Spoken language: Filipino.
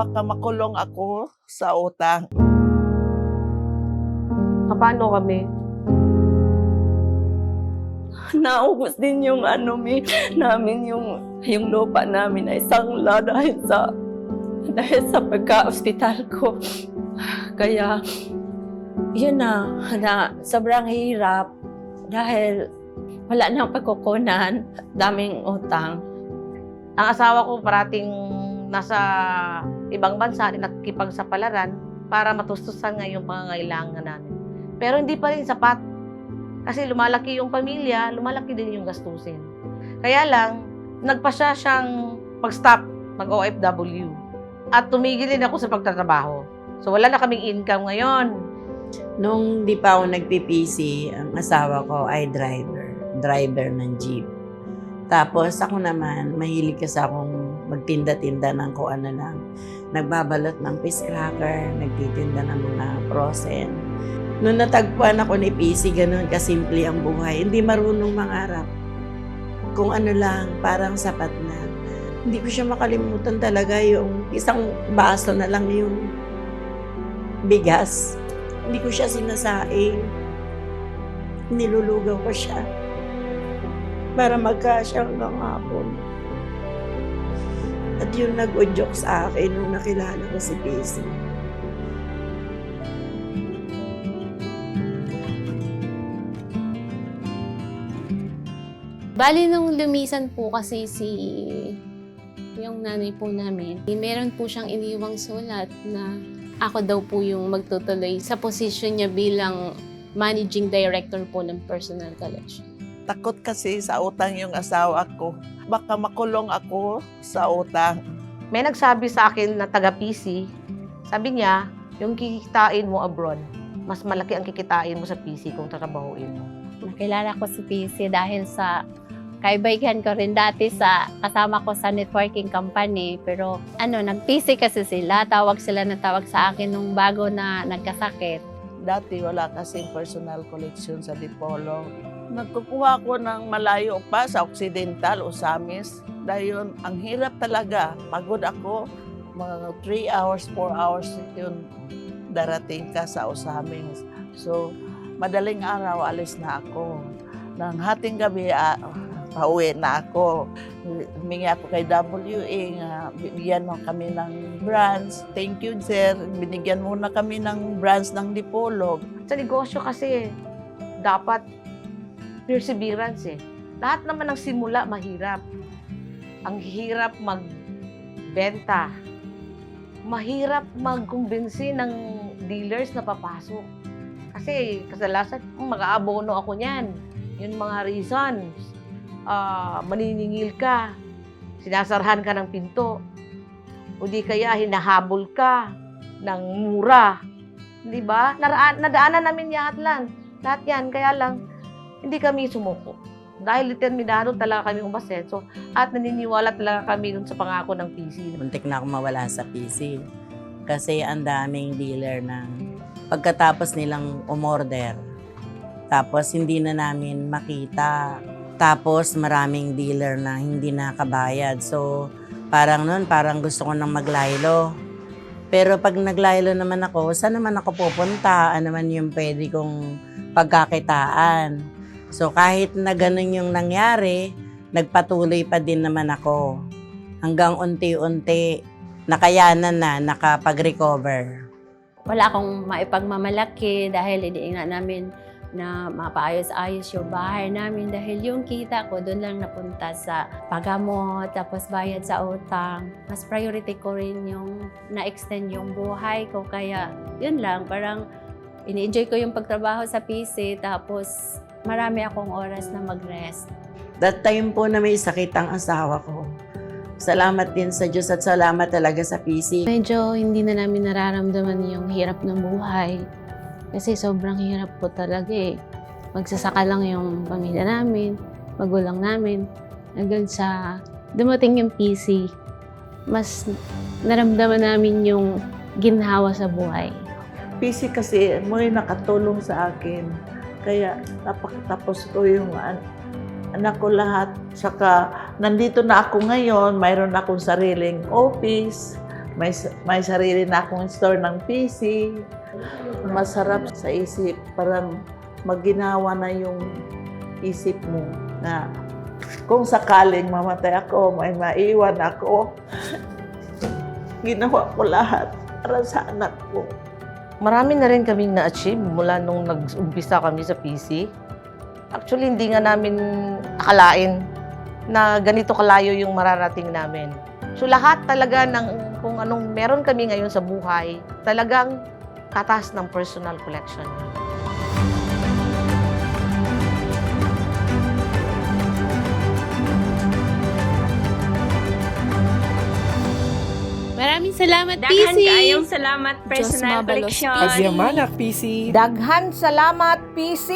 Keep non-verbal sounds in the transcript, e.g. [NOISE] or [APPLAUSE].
baka makulong ako sa utang. Paano kami? [LAUGHS] naubos din yung ano mi, namin yung yung lupa namin na isang la dahil sa dahil sa pagka-hospital ko. [SIGHS] Kaya yun na, na sobrang hirap dahil wala nang pagkukunan, daming utang. Ang asawa ko parating nasa ibang bansa rin nakikipagsapalaran para matustusan nga yung pangangailangan namin. Pero hindi pa rin sapat. Kasi lumalaki yung pamilya, lumalaki din yung gastusin. Kaya lang, nagpa siya siyang mag-stop, mag-OFW. At tumigil din ako sa pagtatrabaho. So wala na kaming income ngayon. Nung di pa ako nagpipisi, ang asawa ko ay driver. Driver ng jeep. Tapos ako naman, mahilig kasi akong magtinda-tinda ng kung ano lang. Nagbabalot ng fish cracker, nagtitinda ng mga frozen. Nung natagpuan ako ni PC, ganun kasimple ang buhay. Hindi marunong mangarap. Kung ano lang, parang sapat na. Hindi ko siya makalimutan talaga yung isang baso na lang yung bigas. Hindi ko siya sinasaing. Nilulugaw ko siya para magkasya hanggang hapon. At yun nag-udyok sa akin nung nakilala ko si PC. Bali, nung lumisan po kasi si yung nanay po namin, meron po siyang iniwang sulat na ako daw po yung magtutuloy sa posisyon niya bilang managing director po ng personal collection. Takot kasi sa utang yung asawa ko. Baka makulong ako sa utang. May nagsabi sa akin na taga-PC, sabi niya, yung kikitain mo abroad, mas malaki ang kikitain mo sa PC kung tatrabahuin mo. Nakilala ko si PC dahil sa kaibigan ko rin dati sa kasama ko sa networking company. Pero ano, nag-PC kasi sila. Tawag sila na tawag sa akin nung bago na nagkasakit. Dati wala kasing personal collection sa Dipolo. Nagkukuha ko ng malayo pa sa Occidental o Samis. Dahil yun, ang hirap talaga. Pagod ako. Mga 3 hours, 4 hours yun darating ka sa Osamis. So, madaling araw, alis na ako. Nang hating gabi, ah, pauwi na ako. Humingi ako kay WA nga, bigyan mo kami ng brands. Thank you, sir. Binigyan muna kami ng brands ng Dipolog. Sa negosyo kasi, dapat perseverance eh. Lahat naman ng simula mahirap. Ang hirap magbenta. Mahirap magkumbinsi ng dealers na papasok. Kasi kasalasan, mag-aabono ako niyan. Yun mga reasons. Ah, maniningil ka. Sinasarhan ka ng pinto. O di kaya hinahabol ka ng mura. Di ba? Naraan, nadaanan namin lahat lang. Lahat yan. Kaya lang, hindi kami sumuko. Dahil determinado talaga kami umasenso at naniniwala talaga kami dun sa pangako ng PC. Muntik na ako mawala sa PC. Kasi ang daming dealer na pagkatapos nilang umorder, tapos hindi na namin makita. Tapos maraming dealer na hindi nakabayad. So parang nun, parang gusto ko nang maglaylo. Pero pag naglaylo naman ako, saan naman ako pupunta? Ano naman yung pwede kong pagkakitaan? So kahit na ganun yung nangyari, nagpatuloy pa din naman ako. Hanggang unti-unti, nakayanan na, nakapag-recover. Wala akong maipagmamalaki dahil hindi nga namin na mapaayos-ayos yung bahay namin dahil yung kita ko doon lang napunta sa pagamot tapos bayad sa utang. Mas priority ko rin yung na-extend yung buhay ko kaya yun lang parang ini-enjoy ko yung pagtrabaho sa PC tapos marami akong oras na mag-rest. That time po na may sakit ang asawa ko. Salamat din sa Diyos at salamat talaga sa PC. Medyo hindi na namin nararamdaman yung hirap ng buhay. Kasi sobrang hirap po talaga eh. Magsasaka lang yung pamilya namin, magulang namin. Hanggang sa dumating yung PC, mas naramdaman namin yung ginhawa sa buhay. PC kasi mo yung nakatulong sa akin. Kaya napakatapos ko yung an- anak ko lahat. Saka nandito na ako ngayon, mayroon akong sariling office, May, may sarili na akong store ng PC. Masarap sa isip. Parang maginawa na yung isip mo na kung sakaling mamatay ako, may maiwan ako. [LAUGHS] Ginawa ko lahat para sa anak ko. Marami na rin kaming na-achieve mula nung nag-umpisa kami sa PC. Actually, hindi nga namin akalain na ganito kalayo yung mararating namin. So lahat talaga ng kung anong meron kami ngayon sa buhay, talagang katas ng personal collection. Salamat, Daghan PC! kayong salamat, personal mabalos, collection. Agyamanak PC. Daghan salamat, PC!